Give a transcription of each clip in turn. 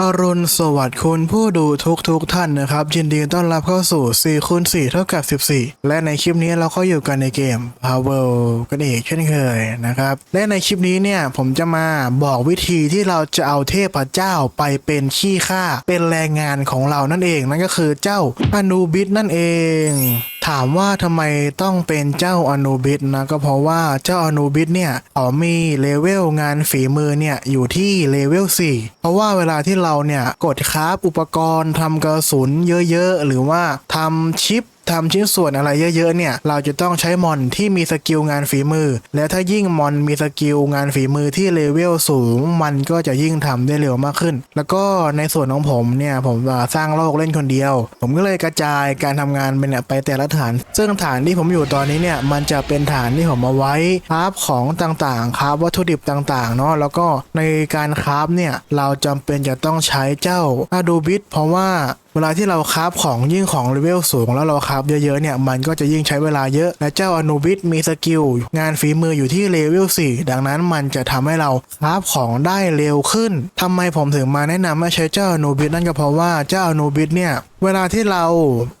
อรุณสวัสดิ์คุณผู้ดูทุกทุกๆท่านนะครับ ยินดีต้อนรับเข้าสู่4คูณ4เท่ากับ 14 และในคลิปนี้เราก็อยู่กันในเกม Power กันอีกเช่นเคยนะครับ และในคลิปนี้เนี่ยผมจะมาบอกวิธีที่เราจะเอาเทพเจ้าไปเป็นขี้ข้าเป็นแรงงานของเรานั่นเอง นั่นก็คือเจ้าอนูบิสนั่นเอง ถามว่าทำไมต้องเป็นเจ้าอนูบิสนะก็เพราะว่าเจ้าอนูบิสเนี่ยเขามีเลเวลงานฝีมือเนี่ยอยู่ที่เลเวล4เพราะว่าเวลาที่เราเนี่ยกดคราฟอุปกรณ์ทำกระสุนเยอะๆ หรือว่าทำชิปทำชิ้นส่วนอะไรเยอะๆเนี่ยเราจะต้องใช้มอนที่มีสกิลงานฝีมือ และถ้ายิ่งมอนมีสกิลงานฝีมือที่เลเวลสูง มันก็จะยิ่งทำได้เร็วมากขึ้น แล้วก็ในส่วนของผมเนี่ยผมสร้างโลกเล่นคนเดียว ผมก็เลยกระจายการทำงานไปเนี่ยไปแต่ละฐาน ซึ่งฐานที่ผมอยู่ตอนนี้เนี่ยมันจะเป็นฐานที่ผมเอาไว้คราฟของต่างๆคราฟวัตถุดิบต่างๆเนาะแล้วก็ในการคราฟเนี่ยเราจำเป็นจะต้องใช้เจ้าอาดูบิทเพราะว่าเวลาที่เราคราฟของยิ่งของเลเวลสูงแล้วเราคราฟเยอะๆเนี่ยมันก็จะยิ่งใช้เวลาเยอะ และเจ้าอนูบิสมีสกิลงานฝีมืออยู่ที่เลเวล4ดังนั้นมันจะทำให้เราคราฟของได้เร็วขึ้นทำไมผมถึงมาแนะนำให้ใช้เจ้าอนูบิสนั่นก็เพราะว่าเจ้าอนูบิสเนี่ยเวลาที่เรา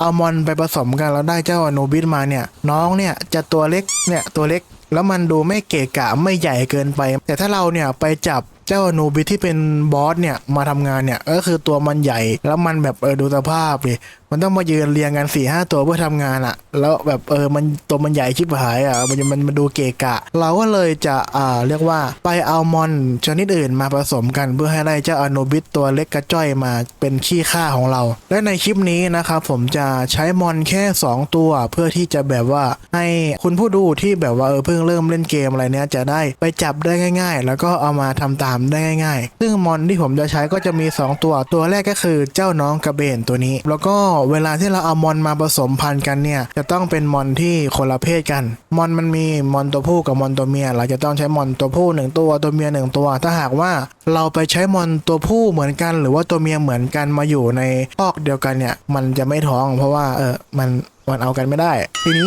เอามอนไปผสมกันแล้วได้เจ้าอนูบิสมาเนี่ยน้องเนี่ยจะตัวเล็กเนี่ยตัวเล็กแล้วมันดูไม่เกะกะไม่ใหญ่เกินไป แต่ถ้าเราเนี่ยไปจับ เจ้าอนูบิที่เป็นบอสเนี่ยมาทำงานเนี่ยก็คือตัวมันใหญ่แล้วมันแบบเออดูสภาพดิมันต้องมายืนเรียงกัน4ี่ห้าตัวเพื่อทำงานอะแล้วแบบเออมันตัวมันใหญ่ชิบหายอะมันมันมันดูเกะกะ เราก็เลยจะอ่าเรียกว่าไปเอามอนชนิดอื่นมาผสมกันเพื่อให้ได้เจ้าอนูบิตัวเล็กกระจ้อยมาเป็นขี้ข้าของเรา และในคลิปนี้นะครับผมจะใช้มอนแค่ 2 ตัว เพื่อที่จะแบบว่าให้คุณผู้ดูที่แบบว่าเออเพิ่งเริ่มเล่นเกมอะไรเนี้ยจะได้ไปจับได้ง่าย ๆ แล้วก็เอามาทำตามได้ง่ายๆ ซึ่งมอนที่ผมจะใช้ก็จะมี 2 ตัว ตัวแรกก็คือเจ้าน้องกระเบนตัวนี้ แล้วก็เวลาที่เราเอามอนมาผสมพันธุ์กันเนี่ย จะต้องเป็นมอนที่คนละเพศกัน มอนมันมีมอนตัวผู้กับมอนตัวเมีย เราจะต้องใช้มอนตัวผู้หนึ่งตัว ตัวเมียหนึ่งตัว ถ้าหากว่าเราไปใช้มอนตัวผู้เหมือนกัน หรือว่าตัวเมียเหมือนกันมาอยู่ในคอกเดียวกันเนี่ย มันจะไม่ท้อง เพราะว่าเออมันมันเอากันไม่ได้ ทีนี้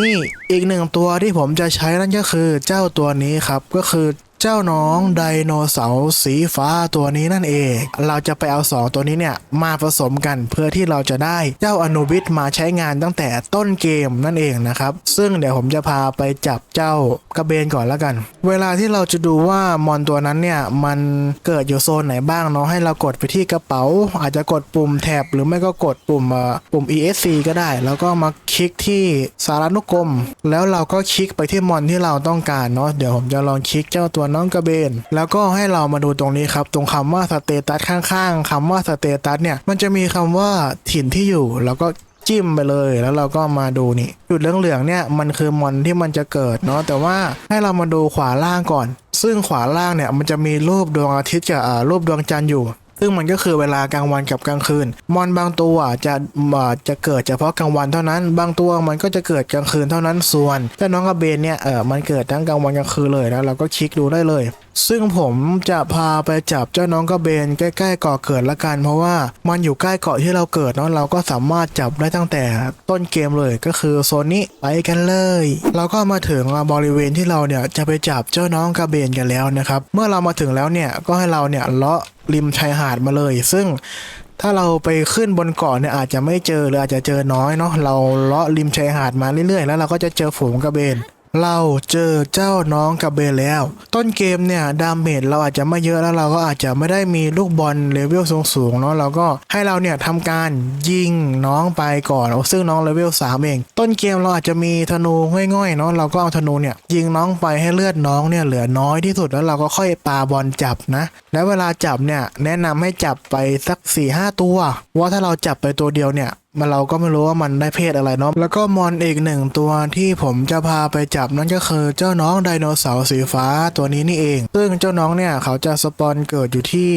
อีกหนึ่งตัวที่ผมจะใช้นั่นก็คือเจ้าตัวนี้ครับ ก็คือ เจ้าน้องไดโนเสาร์สีฟ้าตัวนี้นั่นเอง เราจะไปเอาสองตัวนี้เนี่ยมาผสมกันเพื่อที่เราจะได้เจ้าอนุบิทมาใช้งานตั้งแต่ต้นเกมนั่นเองนะครับ ซึ่งเดี๋ยวผมจะพาไปจับเจ้ากระเบนก่อนแล้วกัน เวลาที่เราจะดูว่ามอนตัวนั้นเนี่ยมันเกิดอยู่โซนไหนบ้างเนาะให้เรากดไปที่กระเป๋า อาจจะกดปุ่มแท็บหรือไม่ก็กดปุ่มเอ่อปุ่ม ESC ก็ได้ แล้วก็มาคลิกที่สารานุกรม แล้วเราก็คลิกไปที่มอนที่เราต้องการเนาะเดี๋ยวผมจะลองคลิกเจ้าตัวน้องกระเบน แล้วก็ให้เรามาดูตรงนี้ครับ ตรงคำว่าสเตตัสข้างๆคำว่าสเตตัสเนี่ยมันจะมีคำว่าถิ่นที่อยู่ แล้วก็จิ้มไปเลยแล้วเราก็มาดูนี่จุดเหลืองๆเนี่ยมันคือมอนที่มันจะเกิดเนาะแต่ว่าให้เรามาดูขวาล่างก่อน ซึ่งขวาล่างเนี่ยมันจะมีรูปดวงอาทิตย์กับรูปดวงจันทร์อยู่ ซึ่งมันก็คือเวลากลางวันกับกลางคืน มอนบางตัวจะอาจะเกิดเฉพาะกลางวันเท่านั้น บางตัวมันก็จะเกิดกลางคืนเท่านั้นส่วนเจ้าน้องกระเบนเนี่ยเออมันเกิดทั้งกลางวันกลางคืนเลยนะเราก็คลิกดูได้เลย ซึ่งผมจะพาไปจับเจ้าน้องกระเบนใกล้ๆเกาะเกิดละกัน เพราะว่ามันอยู่ใกล้เกาะที่เราเกิดเนาะเราก็สามารถจับได้ตั้งแต่ต้นเกมเลยก็คือโซนนี้ไปกันเลย เราก็มาถึงบริเวณที่เราเนี่ยจะไปจับเจ้าน้องกระเบนกันแล้วนะครับเมื่อเรามาถึงแล้วเนี่ยก็ให้เราเนี่ยเลาะริมชายหาดมาเลย ซึ่งถ้าเราไปขึ้นบนเกาะเนี่ยอาจจะไม่เจอหรืออาจจะเจอน้อยเนาะเราเลาะริมชายหาดมาเรื่อยๆ แล้วเราก็จะเจอฝูงกระเบน เราเจอเจ้าน้องกระเบนแล้ว ต้นเกมเนี่ยดาเมจเราอาจจะไม่เยอะแล้วเราก็อาจจะไม่ได้มีลูกบอลเลเวลสูงๆเนาะเราก็ให้เราเนี่ยทำการยิงน้องไปก่อนซึ่งน้องเลเวล3เอง ต้นเกมเราอาจจะมีธนูง่อยๆเนาะเราก็เอาธนูเนี่ยยิงน้องไปให้เลือดน้องเนี่ยเหลือน้อยที่สุดแล้วเราก็ค่อยปาบอลจับนะ แล้วเวลาจับเนี่ยแนะนำให้จับไปสัก4ี่ห้าตัวว่าถ้าเราจับไปตัวเดียวเนี่ย มันเราก็ไม่รู้ว่ามันได้เพศอะไรเนาะแล้วก็มอนอีกหนึ่งตัวที่ผมจะพาไปจับนั่นก็คือเจ้าน้องไดโนเสาร์สีฟ้าตัวนี้นี่เอง ซึ่งเจ้าน้องเนี่ยเขาจะสปอนเกิดอยู่ที่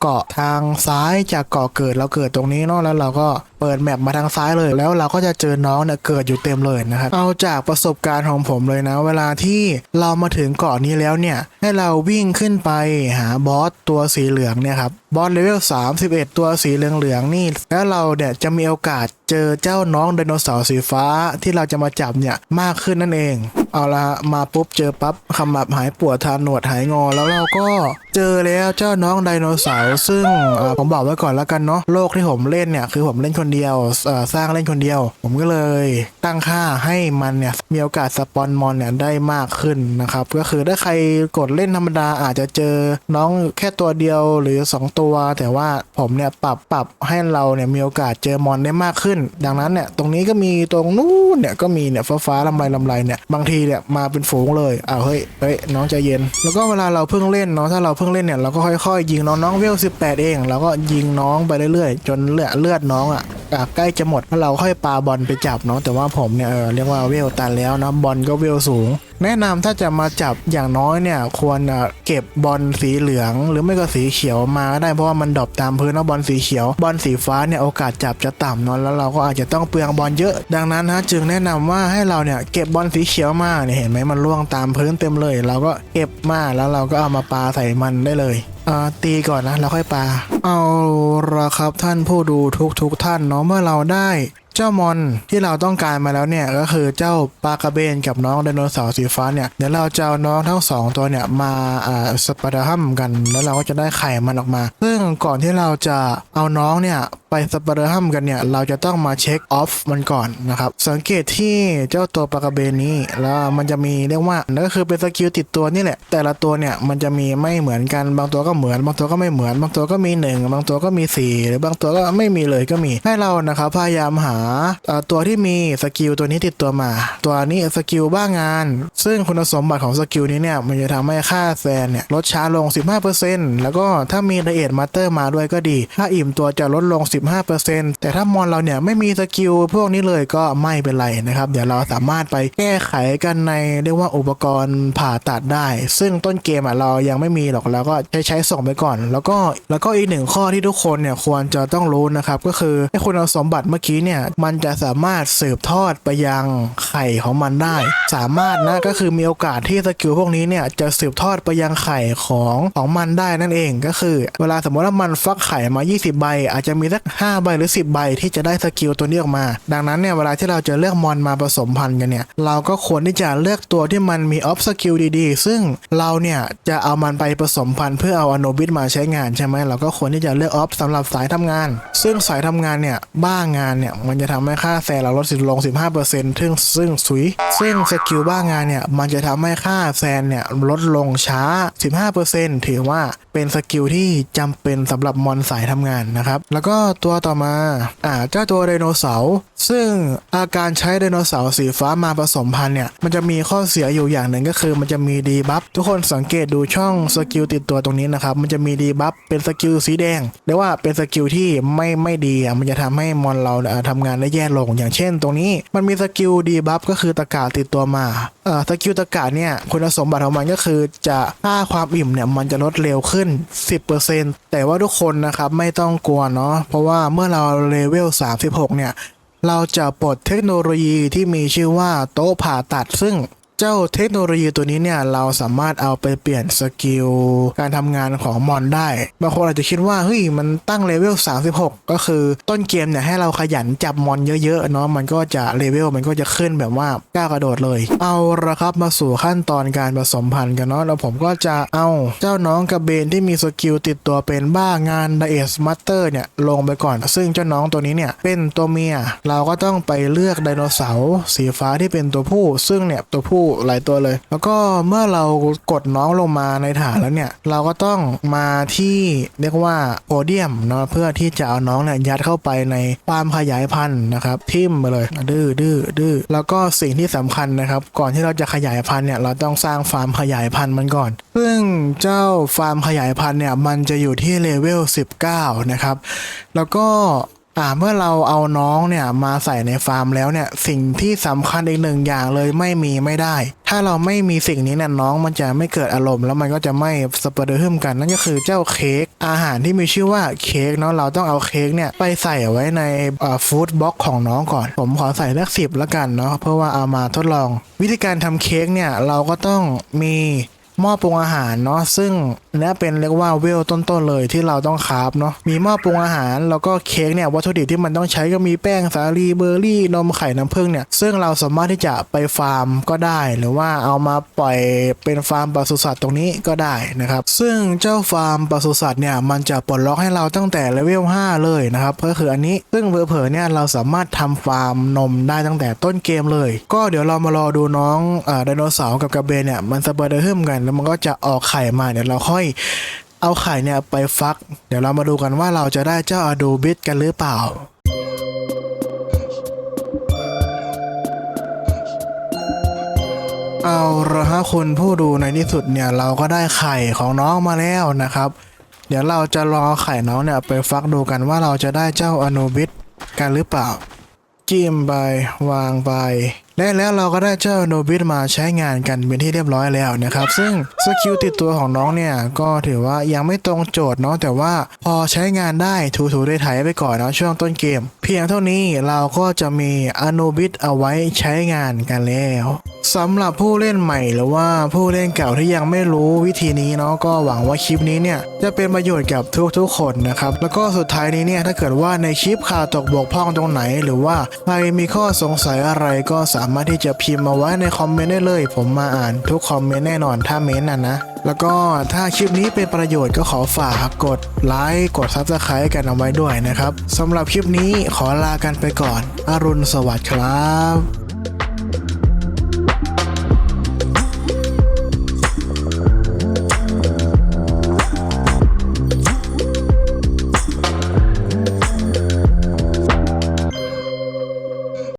เกาะทางซ้ายจากเกาะเกิดเราเกิดตรงนี้เนาะแล้วเราก็เปิดแมปมาทางซ้ายเลย แล้วเราก็จะเจอน้องเนี่ยเกิดอยู่เต็มเลยนะครับเอาจากประสบการณ์ของผมเลยนะ เวลาที่เรามาถึงเกาะนี้แล้วเนี่ยให้เราวิ่งขึ้นไปหาบอสตัวสีเหลืองเนี่ยครับบอสเลเวล31 ตัวสีเหลืองๆนี่ แล้วเราเนี่ยจะมีโอกาสเจอเจ้าน้องไดโนเสาร์สีฟ้าที่เราจะมาจับเนี่ยมากขึ้นนั่นเอง เอาละฮะมาปุ๊บเจอปั๊บขมับหายปวดทานหนวดหายงอ แล้วเราก็เจอแล้วเจ้าน้องไดโนเสาร์ซึ่งผมบอกไว้ก่อนแล้วกันเนาะโลกที่ผมเล่นเนี่ยคือผมเล่นคนเดียวสร้างเล่นคนเดียว ผมก็เลยตั้งค่าให้มันเนี่ยมีโอกาสสปอนมอนเนี่ยได้มากขึ้นนะครับก็คือถ้าใครกดเล่นธรรมดาอาจจะเจอน้องแค่ตัวเดียวหรือ 2 ตัว แต่ว่าผมเนี่ยปรับปรับให้เราเนี่ยมีโอกาสเจอมอนได้มากขึ้น ดังนั้นเนี่ยตรงนี้ก็มีตรงนู้นเนี่ยก็มีเนี่ยฟ้าฟ้าลำไรลำไรเนี่ยบางทีเนี่ยมาเป็นฝูงเลยอ้าวเฮ้ยเฮ้ยน้องใจเย็น แล้วก็เวลาเราเพิ่งเล่นเนาะถ้าเราเพิ่งเล่นเนี่ยเราก็ค่อยๆ ยิงน้องน้องเวล18 เอง เราก็ยิงน้องไปเรื่อยๆ จนเลือดเลือดน้องอะใกล้จะหมดแล้วเราค่อยปาบอลไปจับเนาะแต่ว่าผมเนี่ยเออเรียกว่าเวลตันแล้วนะบอลก็เวลสูง แนะนำถ้าจะมาจับอย่างน้อยเนี่ยควรเก็บบอลสีเหลือง หรือไม่ก็สีเขียวมาก็ได้เพราะว่ามันดรอปตามพื้นแล้วบอลสีเขียว บอลสีฟ้าเนี่ยโอกาสจับจะต่ำเนอะแล้วเราก็อาจจะต้องเปลืองบอลเยอะ ดังนั้นฮะจึงแนะนำว่าให้เราเนี่ยเก็บบอลสีเขียวมาเนี่ยเห็นไหมมันร่วงตามพื้นเต็มเลย เราก็เก็บมาแล้วเราก็เอามาปาใส่มันได้เลย ตีก่อนนะแล้วค่อยปา เอาละครับท่านผู้ดูทุกทุกท่านเนาะเมื่อเราได้ เจ้ามอนที่เราต้องการมาแล้วเนี่ยก็คือเจ้าปลากระเบนกับน้องไดโนเสาร์สีฟ้าเนี่ยเดี๋ยวเราจะเอาน้องทั้งสองตัวเนี่ยมาอ่าสปาร์ฮัมกัน แล้วเราก็จะได้ไข่มันออกมา ซึ่งก่อนที่เราจะเอาน้องเนี่ยไปสปาร์ฮัมกันเนี่ยเราจะต้องมาเช็คออฟมันก่อนนะครับสังเกตที่เจ้าตัวปลากระเบนนี้แล้วมันจะมีเรียกว่านั่นก็คือเป็นสกิลติดตัวนี่แหละ แต่ละตัวเนี่ยมันจะมีไม่เหมือนกันบางตัวก็เหมือน บางตัวก็ไม่เหมือน บางตัวก็มีหนึ่งบางตัวก็มีสี่หรือบางตัวก็ไม่มีเลยก็มีให้เรานะครับพยายามหาตัวที่มีสกิลตัวนี้ติดตัวมา ตัวนี้สกิลบ้างาน ซึ่งคุณสมบัติของสกิลนี้เนี่ยมันจะทำให้ค่าแซนเนี่ยลดช้าลง 15%แล้วก็ถ้ามีละเอียดมาสเตอร์มาด้วยก็ดี ถ้าอิ่มตัวจะลดลง 15%แต่ถ้ามอนเราเนี่ยไม่มีสกิลพวกนี้เลยก็ไม่เป็นไรนะครับ เดี๋ยวเราสามารถไปแก้ไขกันในเรียกว่าอุปกรณ์ผ่าตัดได้ ซึ่งต้นเกมอะเรายังไม่มีหรอกเราก็ใช้ใช้ส่งไปก่อน แล้วก็แล้วก็อีกหนึ่งข้อที่ทุกคนเนี่ยควรจะต้องรู้นะครับก็คือไอ้คุณสมบัติเมื่อกี้เนี่ยมันจะสามารถสืบทอดไปยังไข่ของมันได้ สามารถนะก็คือมีโอกาสที่สกิลพวกนี้เนี่ยจะสืบทอดไปยังไข่ของของมันได้นั่นเองก็คือ เวลาสมมติว่ามันฟักไข่มา 20 ใบ อาจจะมีสัก5ใบหรือ 10 ใบที่จะได้สกิลตัวนี้ออกมา ดังนั้นเนี่ยเวลาที่เราจะเลือกมอนมาผสมพันธุ์กันเนี่ยเราก็ควรที่จะเลือกตัวที่มันมีออฟสกิลดีๆ ซึ่งเราเนี่ยจะเอามันไปผสมพันธุ์เพื่อเอาอโนบิทมาใช้งานใช่ไหมเราก็ควรที่จะเลือกออฟสำหรับสายทำงาน ซึ่งสายทำงานเนี่ยบ้างานเนี่ยมันจะทำให้ค่าแซนเราลดสิลง 15%ซึ่งซึ่งสุยซึ่งสกิลบ้างานเนี่ย มันจะทำให้ค่าแซนเนี่ยลดลงช้า 15%ถือว่า เป็นสกิลที่จำเป็นสำหรับมอนสายทำงานนะครับ แล้วก็ตัวต่อมาอ่าเจ้าตัวไดโนเสาร์ซึ่งอาการใช้ไดโนเสาร์สีฟ้ามาผสมพันธุ์เนี่ย มันจะมีข้อเสียอยู่อย่างหนึ่งก็คือ มันจะมีดีบัฟทุกคนสังเกตดูช่องสกิลติดตัวตรงนี้นะครับ มันจะมีดีบัฟเป็นสกิลสีแดงเรียกว่าเป็นสกิลที่ไม่ไม่ดีอะมันจะทำให้มอนเราเนี่ยทำงานได้แย่ลง อย่างเช่น ตรงนี้มันมีสกิลดีบัฟก็คือตะกาติดตัวมาเอ่อสกิลตะกาเนี่ยคุณสมบัติของมันก็คือจะค่าความอิ่มเนี่ยมันจะลดเร็วขึ้น10%แต่ว่าทุกคนนะครับไม่ต้องกลัวเนาะเพราะว่าเมื่อเราเลเวล 36 เนี่ย เราจะปลดเทคโนโลยีที่มีชื่อว่าโต๊ะผ่าตัดซึ่ง เจ้าเทคโนโลยีตัวนี้เนี่ยเราสามารถเอาไปเปลี่ยนสกิลการทำงานของมอนได้บางคนอาจจะคิดว่าเฮ้ยมันตั้งเลเวล 36 ก็คือต้นเกมเนี่ยให้เราขยันจับมอนเยอะๆเนาะมันก็จะเลเวลมันก็จะขึ้นแบบว่าก้าวกระโดดเลย เอาละครับมาสู่ขั้นตอนการผสมพันธุ์กันเนาะแล้วผมก็จะเอาเจ้าน้องกระเบนที่มีสกิลติดตัวเป็นบ้างานไดเอสมัตเตอร์เนี่ยลงไปก่อน ซึ่งเจ้าน้องตัวนี้เนี่ยเป็นตัวเมียเราก็ต้องไปเลือกไดโนเสาร์สีฟ้าที่เป็นตัวผู้ ซึ่งเนี่ยตัวผู้หลายตัวเลย แล้วก็เมื่อเรากดน้องลงมาในฐานแล้วเนี่ย เราก็ต้องมาที่เรียกว่าโพเดียมเนาะเพื่อที่จะเอาน้องเนี่ยยัดเข้าไปในความขยายพันธุ์นะครับทิมมาเลยดื้อดื้อดื้อแล้วก็สิ่งที่สำคัญนะครับ ก่อนที่เราจะขยายพันธุ์เนี่ยเราต้องสร้างฟาร์มขยายพันธุ์มันก่อน ซึ่งเจ้าฟาร์มขยายพันธุ์เนี่ยมันจะอยู่ที่เลเวล19นะครับแล้วก็ อ่าเมื่อเราเอาน้องเนี่ยมาใส่ในฟาร์มแล้วเนี่ยสิ่งที่สำคัญอีกหนึ่งอย่างเลยไม่มีไม่ได้ ถ้าเราไม่มีสิ่งนี้เนี่ยน้องมันจะไม่เกิดอารมณ์ แล้วมันก็จะไม่สเปรฮึมกันนั่นก็คือเจ้าเค้กอาหารที่มีชื่อว่าเค้กเนาะเราต้องเอาเค้กเนี่ยไปใส่ไว้ในฟู้ดบ็อกของน้องก่อน ผมขอใส่เลขสิบแล้วกันเนาะเพื่อว่าเอามาทดลอง วิธีการทำเค้กเนี่ยเราก็ต้องมี หม้อปรุงอาหารเนาะซึ่งนเนี้ยเป็นเรียกว่าเวลต้นๆเลยที่เราต้องคาฟเนาะมีหม้อปรุงอาหารแล้วก็เค้กเนี่ยวัตถุดิบที่มันต้องใช้ก็มีแป้งสาลีเบอร์รี่นมไข่น้ำผึ้งเนี่ยซึ่งเราสามารถที่จะไปฟาร์มก็ได้ หรือว่าเอามาปล่อยเป็นฟาร์มปศุสัตว์ตรงนี้ก็ได้นะครับซึ่งเจ้าฟาร์มปศุสัตว์เนี่ยมันจะปลดล็อกให้เราตั้งแต่เลเวล5เลยนะครับก็คืออันนี้ซึ่งเผลอๆเนี่ยเราสามารถทำฟาร์มนมได้ตั้งแต่ต้นเกมเลย ก็เดี๋ยวเรามารอดูน้องเอ่อไดโนเสาร์กับกระเบนเนี่ยมันสเปิร์เดอร์ฮึมกันแล้วมันก็จะออกไข่มาเดี๋ยวเราค่อยเอาไข่เนี่ยไปฟัก เดี๋ยวเรามาดูกันว่าเราจะได้เจ้าอดูบิทกันหรือเปล่าเอาละฮะคุณผู้ดูในที่สุดเนี่ยเราก็ได้ไข่ของน้องมาแล้วนะครับ เดี๋ยวเราจะรอไข่น้องเนี่ยไปฟักดูกันว่าเราจะได้เจ้าอนูบิทกันหรือเปล่า จิ้มไปวางไป และแล้วเราก็ได้เจ้าโนบิทมาใช้งานกันเป็นที่เรียบร้อยแล้วนะครับ ซึ่งสกิลติดตัวของน้องเนี่ย ก็ถือว่ายังไม่ตรงโจทย์เนาะแต่ว่าพอใช้งานได้ถูๆได้ไถไปก่อนเนาะช่วงต้นเกม เพียงเท่านี้เราก็จะมีอโนบิทเอาไว้ใช้งานกันแล้ว สำหรับผู้เล่นใหม่หรือว่าผู้เล่นเก่าที่ยังไม่รู้วิธีนี้เนาะก็หวังว่าคลิปนี้เนี่ยจะเป็นประโยชน์กับทุกๆคนนะครับแล้วก็สุดท้ายนี้เนี่ยถ้าเกิดว่าในคลิปขาดตกบกพร่องตรงไหน หรือว่าใครมีข้อสงสัยอะไรก็สามารถที่จะพิมพ์มาไว้ในคอมเมนต์ได้เลย ผมมาอ่านทุกคอมเมนต์แน่นอนถ้าเม้นต์นะนะแล้วก็ถ้าคลิปนี้เป็นประโยชน์ก็ขอฝากกดไลค์กดซับสไครต์กันเอาไว้ด้วยนะครับสำหรับคลิปนี้ขอลากันไปก่อน อรุณสวัสดิ์ครับ